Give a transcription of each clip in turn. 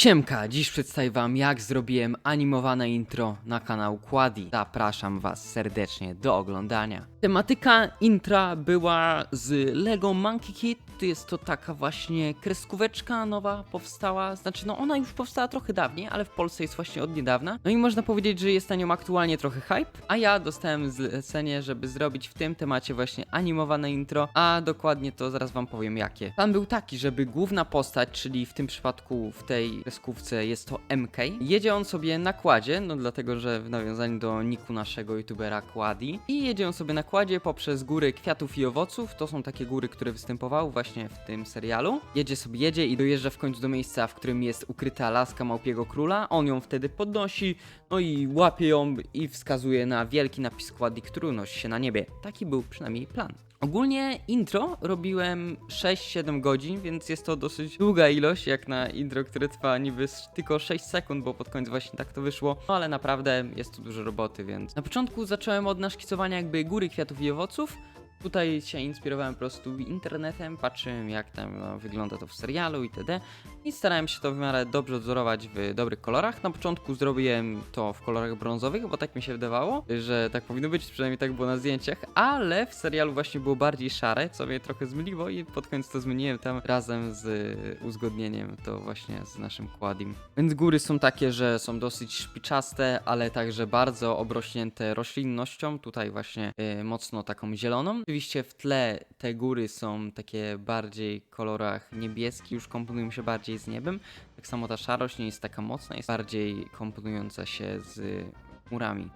Siemka, dziś przedstawię wam jak zrobiłem animowane intro na kanał Quadi. Zapraszam was serdecznie do oglądania. Tematyka intra była z Lego Monkey Kid. Jest to taka właśnie kreskóweczka nowa powstała, znaczy no ona już powstała trochę dawniej, ale w Polsce jest właśnie od niedawna. No i można powiedzieć, że jest na nią aktualnie trochę hype, a ja dostałem zlecenie, żeby zrobić w tym temacie właśnie animowane intro, a dokładnie to zaraz wam powiem jakie. Plan był taki, żeby główna postać, czyli w tym przypadku w tej kreskówce jest to MK, jedzie on sobie na kładzie, no dlatego, że w nawiązaniu do niku naszego youtubera Quadi i jedzie on sobie na kładzie poprzez góry kwiatów i owoców, to są takie góry, które występowały właśnie w tym serialu. Jedzie sobie, jedzie i dojeżdża w końcu do miejsca, w którym jest ukryta laska Małpiego Króla, on ją wtedy podnosi, no i łapie ją i wskazuje na wielki napis Quadi, który unosi się na niebie. Taki był przynajmniej plan. Ogólnie intro robiłem 6-7 godzin, więc jest to dosyć długa ilość, jak na intro, które trwa niby tylko 6 sekund, bo pod koniec właśnie tak to wyszło. No ale naprawdę jest tu dużo roboty, więc na początku zacząłem od naszkicowania jakby góry kwiatów i owoców. Tutaj się inspirowałem po prostu internetem, patrzyłem jak tam no, wygląda to w serialu itd. I starałem się to w miarę dobrze odzorować w dobrych kolorach. Na początku zrobiłem to w kolorach brązowych, bo tak mi się wydawało, że tak powinno być, przynajmniej tak było na zdjęciach, ale w serialu właśnie było bardziej szare, co mnie trochę zmyliło i pod koniec to zmieniłem tam razem z uzgodnieniem to właśnie z naszym kładim. Więc góry są takie, że są dosyć szpiczaste, ale także bardzo obrośnięte roślinnością, tutaj właśnie y, mocno taką zieloną. Oczywiście w tle te góry są takie bardziej w kolorach niebieskich, już komponują się bardziej z niebem. Tak samo ta szarość nie jest taka mocna, jest bardziej komponująca się z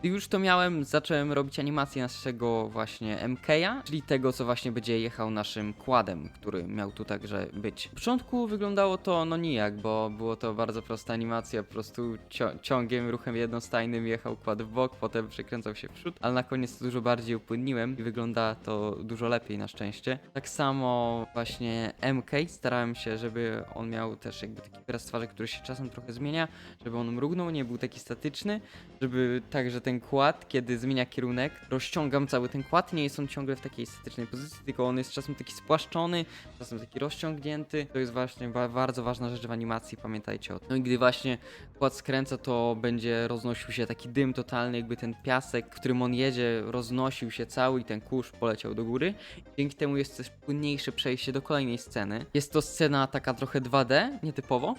Gdy już to miałem, zacząłem robić animację naszego właśnie MK'a, czyli tego, co właśnie będzie jechał naszym kładem, który miał tu także być. W początku wyglądało to no nijak, bo było to bardzo prosta animacja, po prostu ciągiem, ruchem jednostajnym jechał kład w bok, potem przekręcał się w przód, ale na koniec to dużo bardziej upłynniłem i wygląda to dużo lepiej na szczęście. Tak samo właśnie MK, starałem się, żeby on miał też jakby taki wyraz twarzy, który się czasem trochę zmienia, żeby on mrugnął, nie był taki statyczny, żeby także ten kład, kiedy zmienia kierunek, rozciągam cały ten kład, nie jest on ciągle w takiej statycznej pozycji, tylko on jest czasem taki spłaszczony, czasem taki rozciągnięty. To jest właśnie ba- bardzo ważna rzecz w animacji, pamiętajcie o tym. No i gdy właśnie kład skręca, to będzie roznosił się taki dym totalny, jakby ten piasek, w którym on jedzie, roznosił się cały i ten kurz poleciał do góry. Dzięki temu jest też płynniejsze przejście do kolejnej sceny. Jest to scena taka trochę 2D, nietypowo,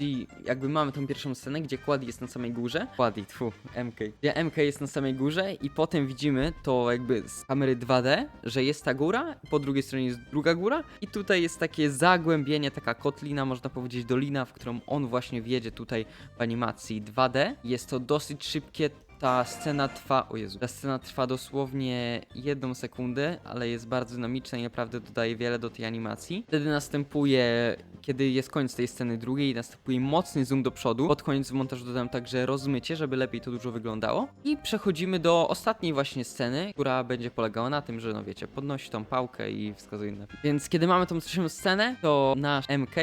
i jakby mamy tą pierwszą scenę, gdzie Quadi jest na samej górze. Quadi, tfu, MK. Gdzie MK jest na samej górze i potem widzimy to jakby z kamery 2D, że jest ta góra, po drugiej stronie jest druga góra i tutaj jest takie zagłębienie, taka kotlina, można powiedzieć dolina, w którą on właśnie wjedzie tutaj w animacji 2D. Jest to dosyć szybkie, ta scena trwa, o Jezu, ta scena trwa dosłownie jedną sekundę, ale jest bardzo dynamiczna i naprawdę dodaje wiele do tej animacji. Wtedy następuje, kiedy jest koniec tej sceny drugiej, następuje mocny zoom do przodu. Pod koniec montażu dodam także rozmycie, żeby lepiej to dużo wyglądało. I przechodzimy do ostatniej właśnie sceny, która będzie polegała na tym, że no wiecie, podnosi tą pałkę i wskazuje na... Więc kiedy mamy tą trzecią scenę, to nasz MK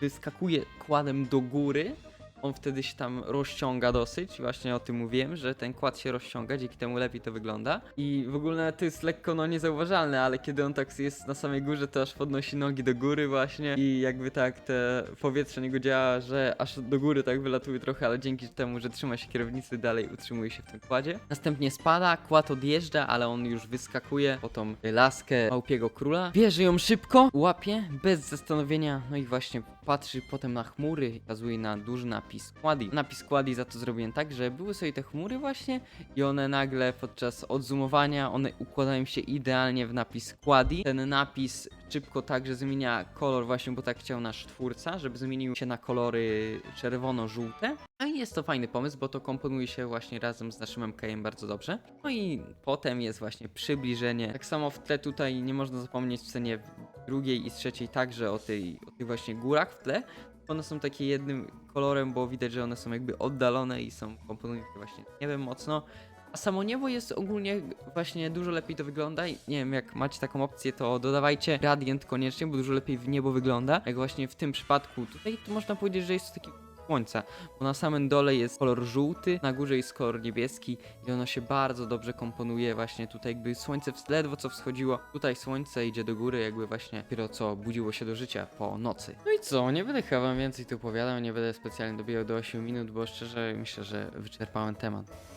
wyskakuje kładem do góry, on wtedy się tam rozciąga dosyć, właśnie o tym mówiłem, że ten kład się rozciąga, dzięki temu lepiej to wygląda. I w ogóle to jest lekko no niezauważalne, ale kiedy on tak jest na samej górze, to aż podnosi nogi do góry właśnie i jakby tak te powietrze niego działa, że aż do góry tak wylatuje trochę, ale dzięki temu, że trzyma się kierownicy, dalej utrzymuje się w tym kładzie. Następnie spada, kład odjeżdża, ale on już wyskakuje po tą laskę małpiego króla. Bierze ją szybko, łapie, bez zastanowienia, no i właśnie patrzy potem na chmury, wskazuje na duży napis Quadi. Napis Quadi za to zrobiłem tak, że były sobie te chmury właśnie i one nagle podczas odzoomowania, one układają się idealnie w napis Quadi. Ten napis szybko także zmienia kolor właśnie, bo tak chciał nasz twórca, żeby zmienił się na kolory czerwono-żółte. No i jest to fajny pomysł, bo to komponuje się właśnie razem z naszym MKM bardzo dobrze. No i potem jest właśnie przybliżenie. Tak samo w tle tutaj nie można zapomnieć w scenie drugiej i trzeciej także o, tej, o tych właśnie górach w tle. One są takie jednym kolorem, bo widać, że one są jakby oddalone i są komponują właśnie nie wiem mocno. A samo niebo jest ogólnie właśnie dużo lepiej to wygląda i nie wiem, jak macie taką opcję, to dodawajcie gradient koniecznie, bo dużo lepiej w niebo wygląda. Jak właśnie w tym przypadku tutaj, to można powiedzieć, że jest to taki słońca, bo na samym dole jest kolor żółty, na górze jest kolor niebieski i ono się bardzo dobrze komponuje właśnie tutaj, jakby słońce ledwo co wschodziło, tutaj słońce idzie do góry, jakby właśnie dopiero co budziło się do życia po nocy. No i co, nie będę chyba wam więcej tu opowiadał, nie będę specjalnie dobijał do 8 minut, bo szczerze myślę, że wyczerpałem temat.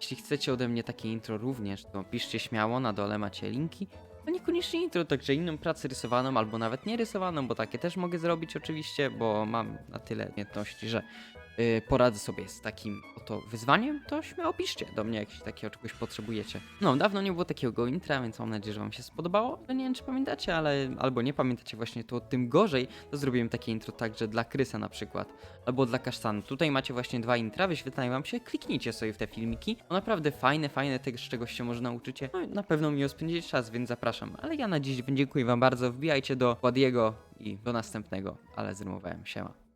Jeśli chcecie ode mnie takie intro również, to piszcie śmiało, na dole macie linki. A niekoniecznie intro, także inną pracę rysowaną, albo nawet nie rysowaną, bo takie też mogę zrobić oczywiście, bo mam na tyle umiejętności, że poradzę sobie z takim oto wyzwaniem, to śmiało piszcie do mnie, jeśli takiego czegoś potrzebujecie. No, dawno nie było takiego intra, więc mam nadzieję, że wam się spodobało. No, nie wiem, czy pamiętacie, ale albo nie pamiętacie właśnie, to tym gorzej, to zrobiłem takie intro także dla Krysa na przykład, albo dla Kasztanu. Tutaj macie właśnie dwa intra, wyświetlają wam się, kliknijcie sobie w te filmiki. No naprawdę fajne, fajne, też czegoś się może nauczycie. No na pewno miło spędzić czas, więc zapraszam. Ale ja na dziś dziękuję wam bardzo, wbijajcie do Wadiego i do następnego, ale zrymowałem, siema.